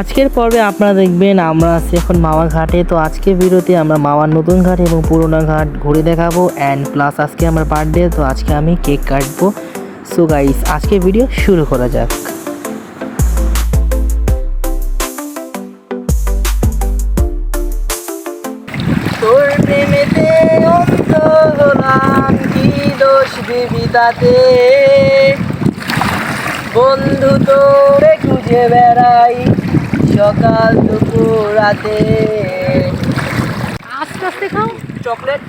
আজকের পর্বে আপনারা দেখবেন, আমরা আছি এখন মাওয়া ঘাটে। তো আজকের ভিডিওতে আমরা মাওয়ার নতুন ঘাট এবং পুরোনো ঘাট ঘুরে দেখাবো অ্যান্ড প্লাস আজকে আমার বার্থডে তো আজকে আমি কেক কাটবো। সো গাইস আজকে ভিডিও শুরু করা যাক। বন্ধু তোরে খুঁজে বেড়াই। সকাল দুপুর রাতে। আস্তে আস্তে খাও। চকলেট।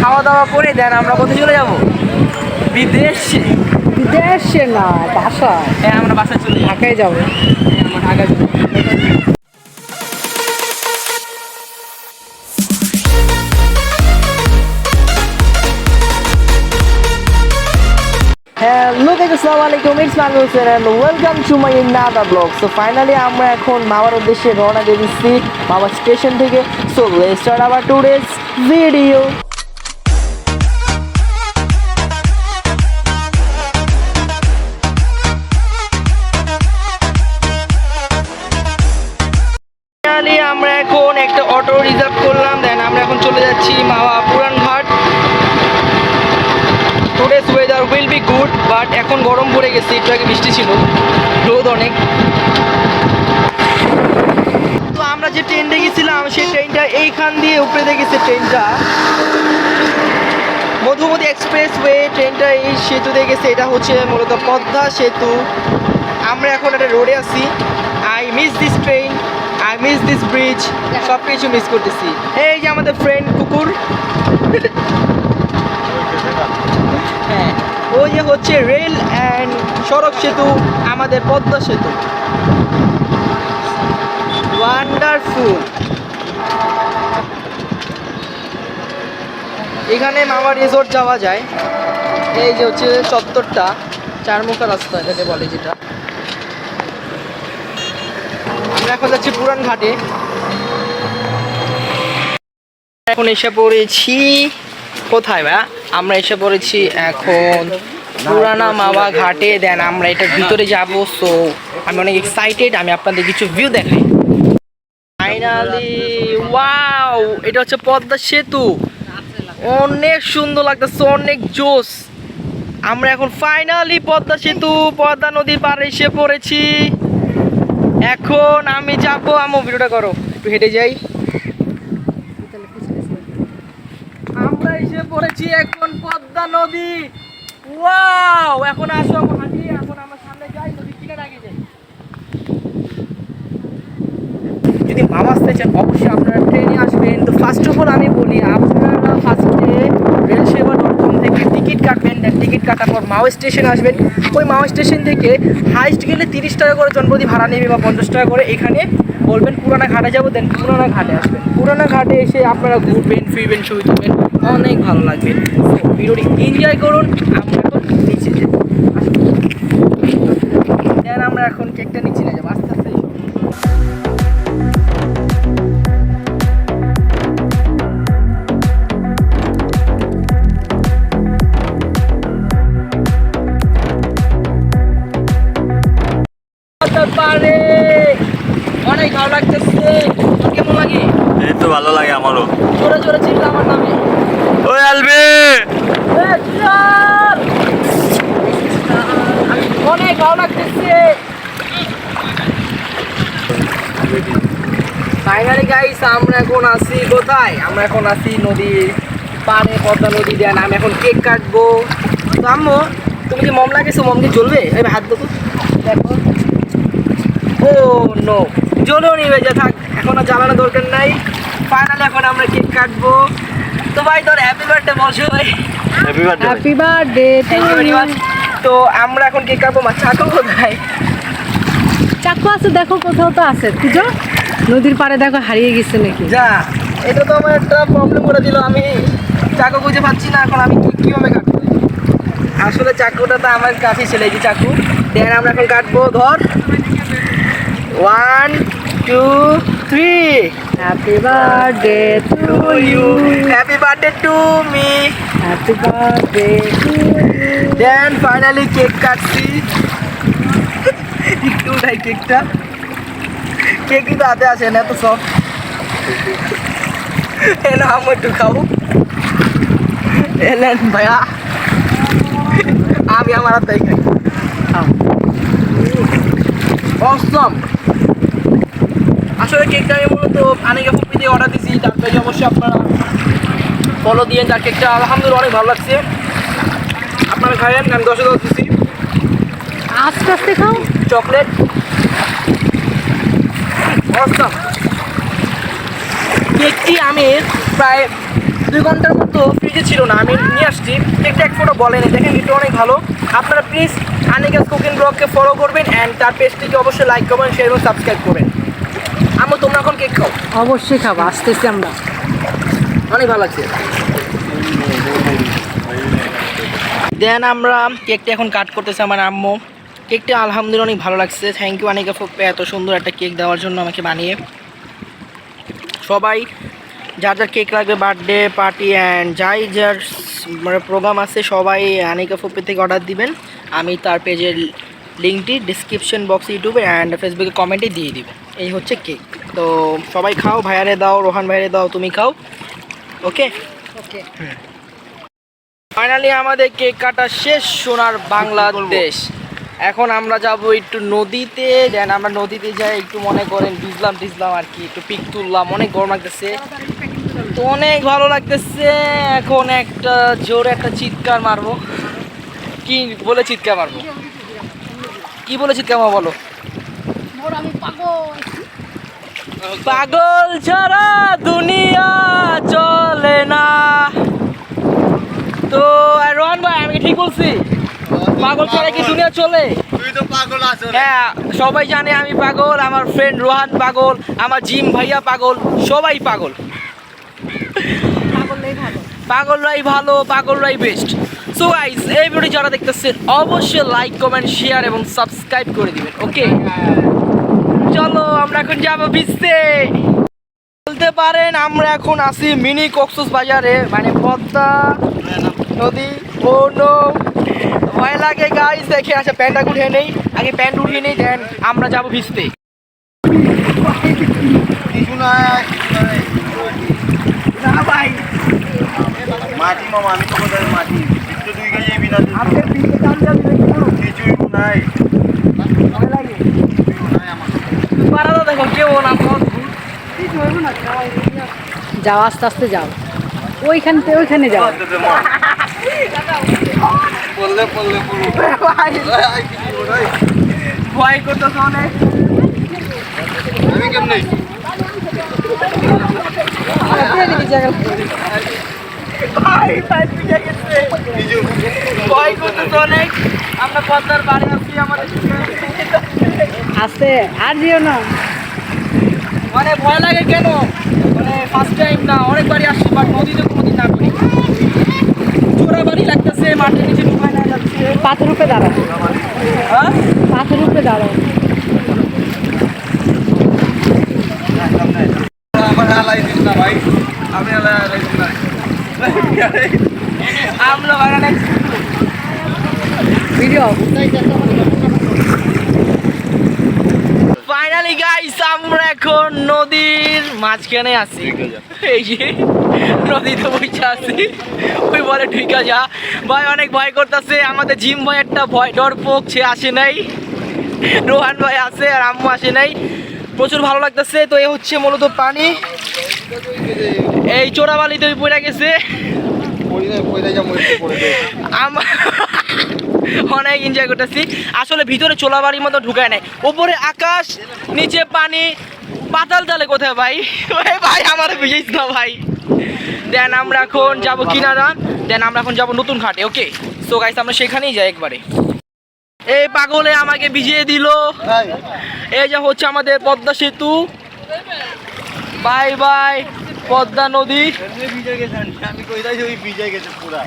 খাওয়া দাওয়া করে দেন আমরা কোথায় চলে যাব? বিদেশে। বিদেশে না বাসা হ্যাঁ আমরা বাসায় চলে ঢাকায় যাব। হ্যাঁ, আমরা ঢাকা যাব। হ্যালো আসসালামু আলাইকুম it's Mahmud Hossain and welcome to my Nada blog so finally আমরা এখন মামার উদ্দেশ্যে রওনা দিয়ে দিচ্ছি মামা স্টেশন থেকে। সো লেস্টার আবার টু ডেজ ভিডিও বাট এখন গরম পড়ে গেছে, একটু আগে বৃষ্টি ছিল, রোদ অনেক। তো আমরা যে ট্রেনটা গেছিলাম, সেই ট্রেনটা এইখান দিয়ে উপরে দেখেছে ট্রেনটা। মধুমতি এক্সপ্রেস ওয়ে ট্রেনটা এই সেতু দিয়ে গেছে, এটা হচ্ছে মূলত পদ্মা সেতু। আমরা এখন একটা রোডে আছি। I miss this train I miss this bridge সব কিছু মিস করতেছি। এই যে আমাদের ফ্রেন্ড কুকুর। হ্যাঁ। ওই যে হচ্ছে রেল অ্যান্ড সড়ক সেতু, আমাদের পদ্মা সেতু। ওয়ান্ডারফুল এখানে মামা রিসোর্ট যাওয়া যায়। এই যে হচ্ছে চত্বরটা, চারমুখা রাস্তা এটাকে বলে যেটা। এখন যাচ্ছি পুরান ঘাটে। এখন এসে পড়েছি কোথায় ভাই আমরা এসে পড়েছি এখন পুরানা মাওয়া ঘাটে। দেন আমরা এটার ভিতরে যাব সো আমি অনেক এক্সাইটেড আমি আপনাদের কিছু ভিউ দেখাই। ফাইনালি ওয়াও এটা হচ্ছে পদ্মা সেতু। অনেক সুন্দর লাগতেছে, অনেক জোস আমরা এখন ফাইনালি পদ্মা সেতু, পদ্মা নদীর পাড়ে এসে পড়েছি। এখন আমি যাব আমো ভিডিওটা করো। একটু হেঁটে যাই আমরা এসে পড়েছি এখন পদ্মা নদী। ওয়াও এখন আসো, এখন আমরা সামনে যাই, নদী কিনারে আগে যাই। যদি মামা আসতে চান, অবশ্যই আপনারা ট্রেনে আসবেন। তো ফার্স্ট অফ অল আমি বলি, আপনারা ফার্স্টে রেল সেবা ডট কম থেকে টিকিট কাটবেন দেন টিকিট কাটার পর মাও স্টেশন আসবেন। ওই মাও স্টেশন থেকে হাইস্ট গেলে তিরিশ টাকা করে জনপ্রতি ভাড়া নেবে বা পঞ্চাশ টাকা করে এখানে বলবেন, পুরানা ঘাটে যাব দেন পুরানা ঘাটে আসবেন। পুরানা ঘাটে এসে আপনারা ঘুরবেন, ফিরবেন, ছবি তুলবেন। অনেক ভালো লাগবে। তো ভিডিওটি এনজয় করুন আমরা এখন নিচে যাই। দেন আমরা এখন কেকটা নিচে নিয়ে যাব আস্তে আস্তে পারে। অনেক ভালো লাগতেছে। কেমন লাগে? এই তো ভালো লাগে আমারও। জোরে জোরে চিল্লা আমার নামে। চিল্লার! অনেক ভালো লাগতেছে ফাইনালি গাইস আমরা এখন আসি কোথায়? আমরা এখন আসি নদীর পাড়ে, পদ্মা নদী দেন আমি এখন কেক কাটবো। তো আম্মু, তুমি কি মম লাগেছো মম কি জ্বলবে? এই হাত দেবো দেখো। ও নো জ্বলেও নিবে যা থাক। এখন আর জ্বালানো দরকার নাই। ফাইনালি এখন আমরা কেক কাটবো। তো ভাই তোর হ্যাপি বার্থডে বলছো ভাই happy birthday happy birthday thank you very much তো আমরা এখন কেক কাটবো মা চাকো কোথায়? চাকু আছে দেখো কোথাও তো আছে। পুজো? নদীর পাড়ে দেখো হারিয়ে গেছে নাকি? যা এটা তো আমার একটা প্রবলেম করে দিল। আমি চাকু খুঁজে পাচ্ছি না এখন আমি কি কীভাবে কাটবো? আসলে চাকুটা তো আমার কাছে ছিল এই যে চাকু। দেন আমরা এখন কাটবো ধর। One two happy birthday to to you you happy birthday to me happy birthday to then finally cake কাটছি একটু উঠাই কেকটা কেক কিন্তু হাতে আসে না এত সব এলো আমি একটু খাব। এলেন ভাইয়া। আমি আমার হাতে খাই। অসম আসলে কেকটা আমি মূলত আনিকা ফুপি দিয়ে অর্ডার দিয়েছি তার পেজে অবশ্যই আপনারা ফলো দিয়ে যার কেকটা আলহামদুলিল্লাহ অনেক ভালো লাগছে। আপনারা খাইয়েন আমি দশে দশ দিচ্ছি আস্তে আস্তে খাও। চকলেট। অসম কেকটি আমি প্রায় দুই ঘণ্টার মতো ফ্রিজে ছিল না আমি নিয়ে আসছি। কেকটা এক ফোটো বলেনি দেখেন এটা অনেক ভালো। আপনারা প্লিজ আনিকাস কুকিং ব্লগকে ফলো করবেন অ্যান্ড তার পেজটিকে অবশ্যই লাইক করবেন শেয়ার এবং সাবস্ক্রাইব করবেন। আমার তোমরা এখন কেক খাও। অবশ্যই খাব আসতেছি আমরা। অনেক ভালো লাগছে। দেন আমরা কেকটা এখন কাট করতেছি আমার আম্মু। কেকটা আলহামদুলিল্লাহ অনেক ভালো লাগছে। থ্যাংক ইউ ফুপে এত সুন্দর একটা কেক দেওয়ার জন্য আমাকে বানিয়ে। সবাই যার যার কেক লাগবে বার্থডে পার্টি অ্যান্ড যাই যার মানে প্রোগ্রাম আছে সবাই আনিকা ফুপি থেকে অর্ডার দিবেন। আমি তার পেজের লিঙ্কটি ডিসক্রিপশন বক্স ইউটিউবে অ্যান্ড ফেসবুকে কমেন্টে দিয়ে দিব। এই হচ্ছে কেক। তো সবাই খাও ভাইয়ারে দাও রোহান ভাইয়ারে দাও তুমি খাও। ওকে? ওকে। ফাইনালি আমাদের কেক কাটা শেষ সোনার বাংলাদেশ। এখন আমরা যাব একটু নদীতে দেন আমরা নদীতে যাই একটু মনে করেন ভিজলাম টিজলাম আর কি একটু পিক তুললাম অনেক গরম লাগতেছে। তো অনেক ভালো লাগতেছে এখন একটা জোরে একটা চিৎকার মারবো। কি বলে চিৎকার মারবো? কি বলে চিৎকার মারবো বলো? পাগল। ছাড়া দুনিয়া চলে না। তো রোহন ভাই আমি ঠিক বলছি? পাগল ছাড়া কি দুনিয়া চলে? তুই তো পাগল আছো হ্যাঁ সবাই জানে আমি পাগল আমার ফ্রেন্ড রোহান পাগল আমার জিম ভাইয়া পাগল সবাই পাগল। পাগলরাই ভালো। পাগলরাই বেস্ট সো গাইস এই ভিডিও যারা দেখতেছেন অবশ্যই লাইক কমেন্ট শেয়ার এবং সাবস্ক্রাইব করে দিবেন ওকে চলো আমরা এখন যাব ভিজতে বলতে পারেন আমরা এখন আসি মিনি কক্সস বাজারে মানে পদ্মা নদী। ও নো ভয় লাগে গাইস দেখে আচ্ছা প্যান্টটা উঠিয়ে নেই। আগে প্যান্ট উঠিয়ে নেই দেন আমরা যাব ভিজতে কিছু না ভাই। মাটি মামা আমি তো কোথায় মাটি? কিছুই নাই। লাগে। দেখো কেউ না যাও আস্তে আস্তে যাও। ওইখান থেকে ওইখানে যাও। ভয় করতেছে অনেক। আমি কেমনে? ভয় অনেক। আমরা পদ্মার বাড়ি আছি আমাদের আস্তে আর যেও না। মানে ভয় লাগে কেন? মানে ফার্স্ট টাইম না অনেকবারই আসছি বাট নদীতে কোনোদিন না করি। চোরা বাড়ি লাগতেছে মাঠের নিচে ঢুকায় না যাচ্ছে পাথর উপরে দাঁড়াও। হ্যাঁ? পাথর উপরে দাঁড়াও আমার হালাই দিস না ভাই আমি হালাই দিস না আমরা বাগানে ভিডিও ফাইনালি গাইস আমরা এখন নদীর মাঝখানে আছি। এই যে নদীতে বসে আছি। ওই বলে ঢুকা যা ভাই অনেক ভয় করতেছে আমাদের জিম ভাই একটা ভয় ডর পোক সে আসে নাই। রোহান ভাই আছে আর আম্মু আসে নাই। প্রচুর ভালো লাগতেছে তো এ হচ্ছে মূলত পানি। এই চোরাবালিতে ওই পড়ে গেছে আমার অনেক এনজয় করতেছি। আসলে ভিতরে চোলাবাড়ির মতো ঢুকায় নাই। ওপরে আকাশ নিচে পানি। পাতাল তালে কোথায় ভাই? ভাই আমার বুঝিস না ভাই। দেন আমরা এখন যাব কিনারা। দেন আমরা এখন যাব নতুন ঘাটে ওকে সো গাইস আমরা সেখানেই যাই একবারে। এই পাগলে আমাকে ভিজিয়ে দিল। এই যে হচ্ছে আমাদের পদ্মা সেতু। বাই বাই পদ্মা নদী। আমি ওই ভিজে গেছে পুরা।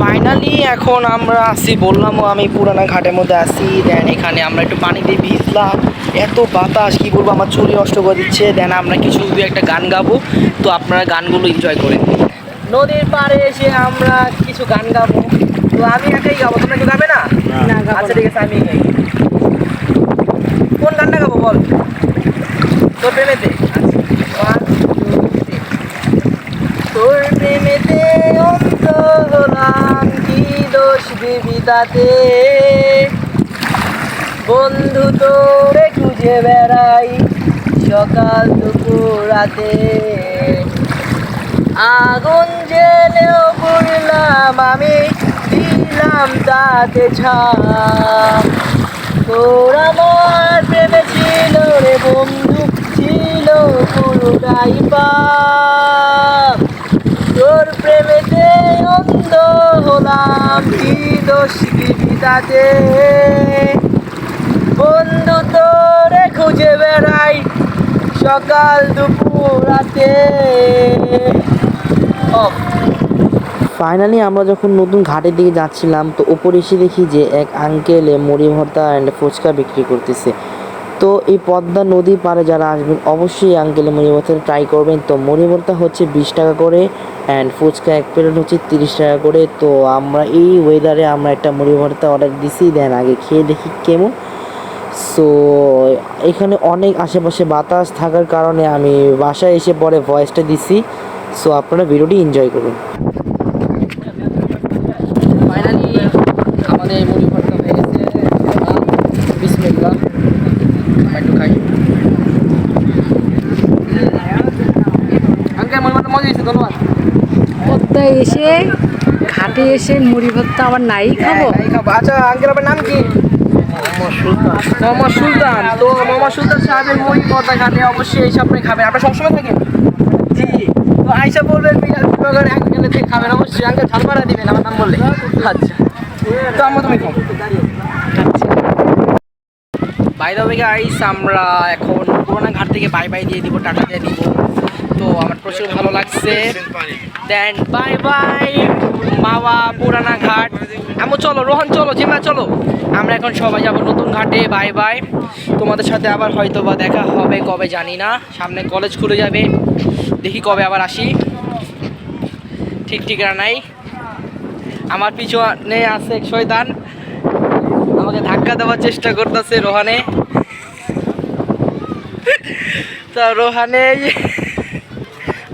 ফাইনালি এখন আমরা আসি বললামও আমি পুরানা ঘাটের মধ্যে আসি দেন এখানে আমরা একটু পানি পানিতে ভিজলাম। এত বাতাস কি বলব আমার চুরি নষ্ট করে দিচ্ছে। দেন আমরা কিছু দু একটা গান গাবো। তো আপনারা গানগুলো এনজয় করেন নদীর পাড়ে এসে আমরা কিছু গান গাবো। তো আমি একাই গাবো তোমরা কেউ গাবে না? আচ্ছা না। ঠিক আছে আমি গাই। কোন গানটা গাবো বল? তোর প্রেমেতে One, two, three. তোর প্রেমেতে অন্ত হলাম কি তাতে বন্ধু তোরে খুঁজে বেড়াই সকাল দুপুর রাতে। আগুন জেলেও পুড়লাম আমি দিলাম তাতে ছাপ তোর আমার প্রেমে ছিল রে বন্ধু, ছিল পুরোটাই পাপ। তোর প্রেমেতে অন্ধ হলাম কি দোষ দিবি তাতে বন্ধু তোরে খুঁজে বেড়াই সকাল দুপুর রাতে। ফাইনালি আমরা যখন নতুন ঘাটের দিকে যাচ্ছিলাম, তো ওপরে এসে দেখি যে এক আঙ্কেলে মুড়ি ভর্তা অ্যান্ড ফুচকা বিক্রি করতেছে। তো এই পদ্মা নদী পাড়ে যারা আসবেন, অবশ্যই আঙ্কেলে মুড়ি ভর্তা ট্রাই করবেন। তো মুড়ি ভর্তা হচ্ছে বিশ টাকা করে অ্যান্ড ফুচকা এক প্লেট হচ্ছে তিরিশ টাকা করে। তো আমরা এই ওয়েদারে আমরা একটা মুড়ি ভর্তা অর্ডার দিছি দেন আগে খেয়ে দেখি কেমন। সো এখানে অনেক আশেপাশে বাতাস থাকার কারণে আমি বাসায় এসে পরে ভয়েসটা দিছি। সো আপনারা ভিডিওটি এনজয় করুন। ফাইনালি আমাদের মুড়ি ভর্তা হয়ে গেছে বিসমিল্লাহ একটু খাই আঙ্কেল মুড়ি ভর্তা মজা হয়েছে ধন্যবাদ পদ্মায় এসে, ঘাটে এসে মুড়ি ভর্তা আবার নাই খাব? আচ্ছা আঙ্কেল, আপনার নাম কি? মোহাম্মদ সুলতান তো সুলতান খালে অবশ্যই এই সবসময় থাকেন জি। তো আইসা বলবেন খাবেন। অবশ্যই আমার বললে। আচ্ছা। আমরা তুমি খাও। বাই গাইস আমরা এখন ঘাট থেকে বাই বাই দিয়ে দিব টাকা দিয়ে দিব। তো আমার প্রচুর ভালো লাগছে। দেন বাই বাই মাওয়া পুরানা ঘাট। এমন চলো, রোহন চলো, জিম্মা চলো। আমরা এখন সবাই যাব নতুন ঘাটে বাই বাই তোমাদের সাথে আবার হয়তো বা দেখা হবে, কবে জানি না। সামনে কলেজ খুলে যাবে। দেখি কবে আবার আসি। ঠিক ঠিকানা নাই। আমার পিছনে আছে শয়তান। আমাকে ধাক্কা দেওয়ার চেষ্টা করতেছে রোহানে। তো রোহানে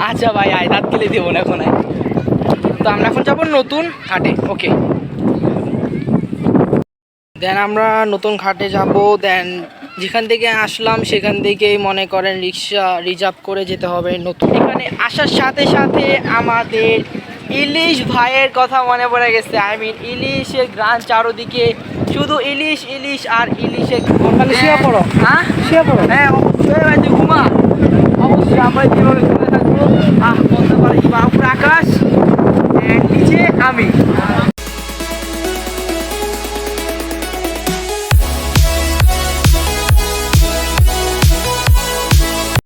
আচ্ছা ভাই আয় দাঁত গেলে দেবো না এখন তো আমরা এখন যাব নতুন ঘাটে ওকে। দেন আমরা নতুন ঘাটে যাব দেন যেখান থেকে আসলাম সেখান থেকেই মনে করেন রিক্সা রিজার্ভ করে যেতে হবে নতুন। এখানে আসার সাথে সাথে আমাদের ইলিশ ভাইয়ের কথা মনে পড়ে গেছে। আই মিন ইলিশের গ্রান চারোদিকে শুধু ইলিশ ইলিশ আর ইলিশের তাহলে শুয়ে পড়ো। হ্যাঁ? শুয়ে পড়ো। হ্যাঁ অবশ্যই ভাই তুই ঘুমা। অবশ্যই আমরা যেভাবে থাকব আহ বলতে পারি বাবুর আকাশ নিচে আমি।